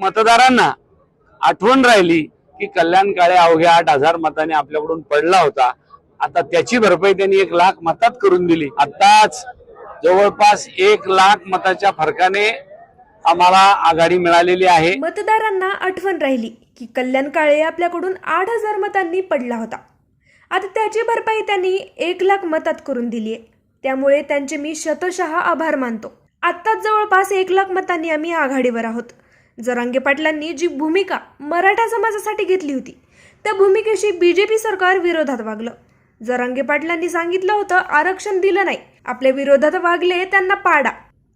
मतदारांना आठवण राहिली की कल्याण काळे अवघ्या आठ हजार मताने आपल्याकडून पडला होता. आता त्याची भरपाई त्यांनी एक लाख मतात करून दिली. आताच जवळपास एक लाख मताच्या फरकाने आम्हाला आघाडी मिळालेली आहे. मतदारांना आठवण राहिली की कल्याण काळे आपल्याकडून आठ हजार मतांनी पडला होता. आता त्याची भरपाई त्यांनी एक लाख मतात करून दिली आहे त्यामुळे त्यांचे मी शतशः आभार मानतो. आत्ताच जवळपास एक लाख मतांनी आम्ही आघाडीवर आहोत. जरांगे पाटलांनी जी भूमिका मराठा समाजासाठी घेतली होती त्या भूमिकेशी बीजेपी सरकार विरोधात वागलं. जरांगे पाटलांनी सांगितलं होतं आरक्षण दिलं नाही आपल्या विरोधात वागले त्यांना पाडा.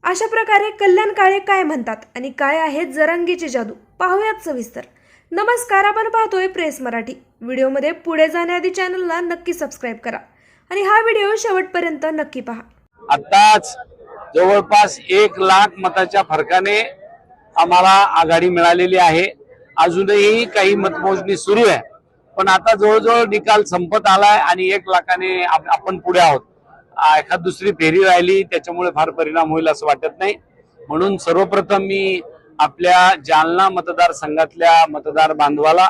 अशा प्रकारे कल्याण काळे काय म्हणतात आणि काय आहेत जरांगीची जादू पाहूयात सविस्तर. नमस्कार आपण पाहतोय प्रेस मराठी. व्हिडिओमध्ये पुढे जाण्याआधी चॅनलला नक्की सबस्क्राईब करा आणि हा व्हिडिओ शेवटपर्यंत नक्की पहा. आताच जवळपास एक लाख मताच्या फरकाने आम्हाला आघाडी मिळालेली आहे. अजूनही काही मतमोजणी सुरू आहे. पण आता जवळजवळ निकाल संपत आलाय आणि एक लाखाने आप- आपण पुढे आहोत. एखाद दुसरी फेरी राहिली त्याच्यामुळे फार परिणाम होईल असं वाटत नाही. म्हणून सर्वप्रथम मी आपल्या जालना मतदारसंघातल्या मतदार बांधवाला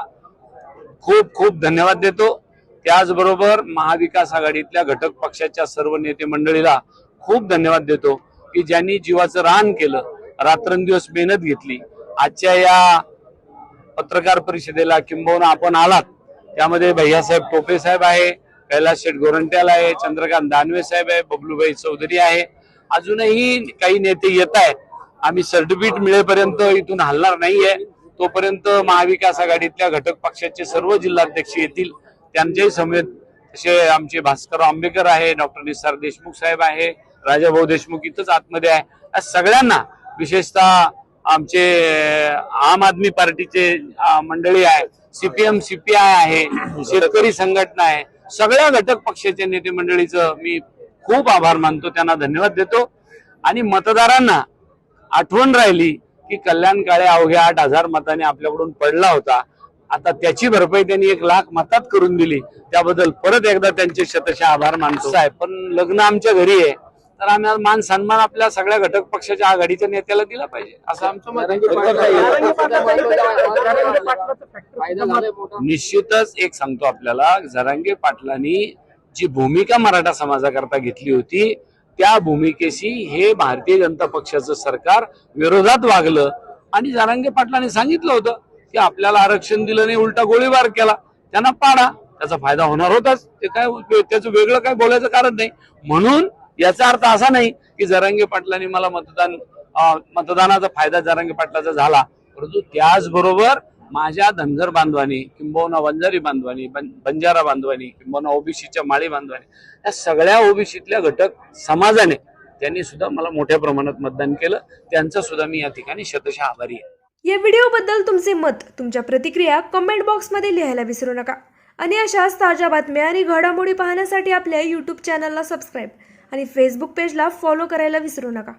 खूप खूप धन्यवाद देतो. त्याचबरोबर महाविकास आघाडीतल्या घटक पक्षाच्या सर्व नेते मंडळीला खूप धन्यवाद देतो की ज्यांनी जीवाचं रान केलं रात्रंदिवस मेहनत घेतली. आजच्या या पत्रकार परिषदेला किंबहुना आपण आलात. त्यामध्ये भैयासाहेब टोपे साहेब आहे कैलास शेठ गोरंट्याल आहे चंद्रकांत दानवे साहेब आहे बबलूभाई चौधरी आहे. अजूनही काही नेते येत आहेत. आम्ही सर्टिफिकेट मिळेपर्यंत इथून हलणार नाहीये. तोपर्यंत महाविकास आघाडीतल्या घटक पक्षाचे सर्व जिल्हाध्यक्ष येतील. त्यांच्याही समेत तसे आमचे भास्कर आंबेकर आहे डॉक्टर निसार देशमुख साहेब आहे राजाभाऊ देशमुख इथंच आतमध्ये आहे. सगळ्यांना विशेषतः आमचे आम आदमी पार्टीचे मंडळी आहे सीपीएम सीपीआय आहे शेतकरी संघटना आहे सगळ्या घटक पक्षाच्या नेते मंडळीचं मी खूप आभार मानतो त्यांना धन्यवाद देतो. आणि मतदारांना आठवण राहिली की कल्याण काळे अवघ्या आठ हजार मताने आपल्याकडून पडला होता. आता त्याची भरपाई त्यांनी एक लाख मतात करून दिली. त्याबद्दल परत एकदा त्यांचे शतशः आभार मानतो. आहे पण लग्न आमच्या घरी आहे. तर आम्ही आज मान सन्मान आपल्या सगळ्या घटक पक्षाच्या आघाडीच्या नेत्याला दिला पाहिजे. असं आमचं मत आहे. निश्चितच एक सांगतो आपल्याला झरांगे पाटलांनी जी भूमिका मराठा समाजाकरता घेतली होती त्या भूमिकेशी हे भारतीय जनता पक्षाचं सरकार विरोधात वागलं. आणि जरांगे पाटलांनी सांगितलं होतं की आपल्याला आरक्षण दिलं नाही उलटा गोळीबार केला. त्यांना पाडा. त्याचा फायदा होणार होताच. ते काय त्याचं वेगळं काय बोलायचं कारण नाही. म्हणून याचा अर्थ असा नाही की जरांगे पाटलांनी मला मतदान मतदानाचा फायदा जरांगे पाटलाचा झाला. परंतु त्याचबरोबर माझ्या धनगर बांधवानी किंबहुना वंजारी बांधवानी बंजारा बांधवानी किंबहुना ओबीसीच्या माळी बांधवानी या सगळ्या ओबीसीतल्या घटक समाजाने त्यांनी सुद्धा मला मोठ्या प्रमाणात मतदान केलं. त्यांचं सुद्धा मी या ठिकाणी शतशः आभारी आहे. या व्हिडिओबद्दल तुमचे मत तुमच्या प्रतिक्रिया कमेंट बॉक्समध्ये लिहायला विसरू नका. आणि अशाच ताज्या बातम्या आणि घडामोडी पाहण्यासाठी आपल्या यूट्यूब चॅनलला सबस्क्राईब आणि फेसबुक पेजला फॉलो करायला विसरू नका.